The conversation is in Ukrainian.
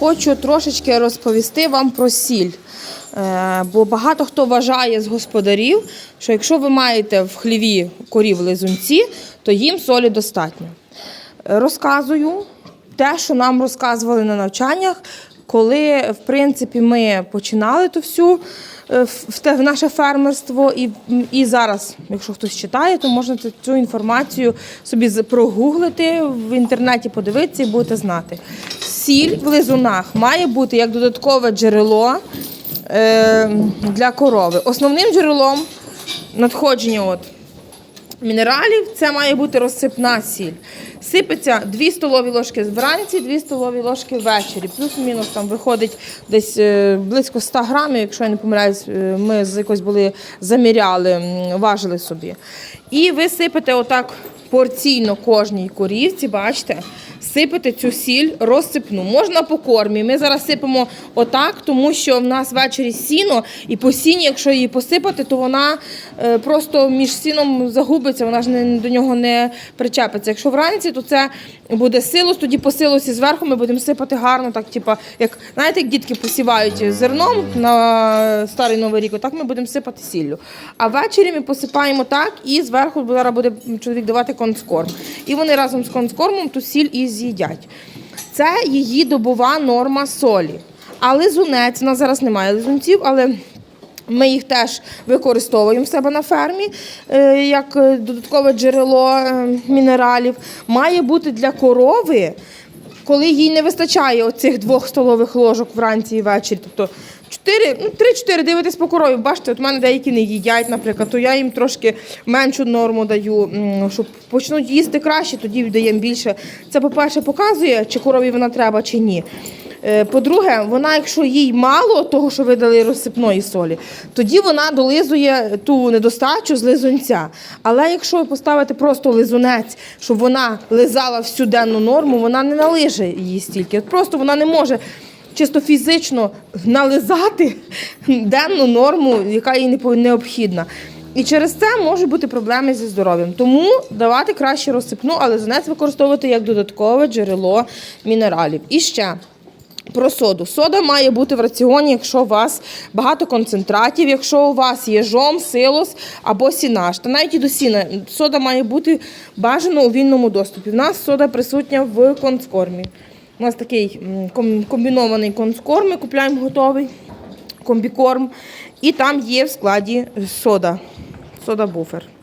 хочу трошечки розповісти вам про сіль. Е, Бо багато хто вважає з господарів, що якщо ви маєте в хліві корів лизунці, то їм солі достатньо. Розказую те, що нам розказували на навчаннях, коли в принципі ми починали ту всю е, в наше фермерство, і, і зараз, якщо хтось читає, то можна цю інформацію собі прогуглити в інтернеті, подивитися і будете знати. Сіль в лизунах має бути як додаткове джерело е, для корови. Основним джерелом надходження от, мінералів це має бути розсипна сіль. Сипеться 2 столові ложки вранці, 2 столові ложки ввечері. Плюс-мінус там виходить десь е, близько 100 грамів, якщо я не помиляюсь, е, ми якось були заміряли, важили собі. І ви сипете отак порційно кожній корівці, бачите, сипете цю сіль розсипну. Можна по кормі. Ми зараз сипемо отак, тому що в нас ввечері сіно, і по сіні, якщо її посипати, то вона е, просто між сіном загубиться, вона ж не, до нього не причепиться. Якщо вранці, то це буде силос, тоді по силосі зверху ми будемо сипати гарно, так, типа, як знаєте, як дітки посівають зерном на старий новий рік, так ми будемо сипати сіллю. А ввечері ми посипаємо так, і зверху зараз буде чоловік давати конскорм. І вони разом з конскормом ту сіль і з'їдять. Це її добова норма солі. А лизунець, у нас зараз немає лизунців, але ми їх теж використовуємо в себе на фермі е, як е, додаткове джерело е, мінералів. Має бути для корови, коли їй не вистачає оцих двох столових ложок вранці і ввечері. Тобто 4, ну, 3-4 дивитись по корові. Бачите, от в мене деякі не їдять, наприклад, то я їм трошки меншу норму даю, щоб почнуть їсти краще, тоді даємо більше. Це, по-перше, показує, чи корові вона треба, чи ні. Е, По-друге, вона, якщо їй мало того, що ви дали розсипної солі, тоді вона долизує ту недостачу з лизунця. Але якщо ви поставите просто лизунець, щоб вона лизала всю денну норму, вона не налиже її стільки. Просто вона не може чисто фізично нализати денну норму, яка їй необхідна. І через це можуть бути проблеми зі здоров'ям. Тому давати краще розсипну, але лизунець використовувати як додаткове джерело мінералів. І ще. Про соду. Сода має бути в раціоні, якщо у вас багато концентратів, якщо у вас є жом, силос або сінаш. Та навіть і до сіна. Сода має бути бажано у вільному доступі. У нас сода присутня в конскормі. У нас такий комбінований конскорм, ми купуємо готовий комбікорм. І там є в складі сода, сода буфер.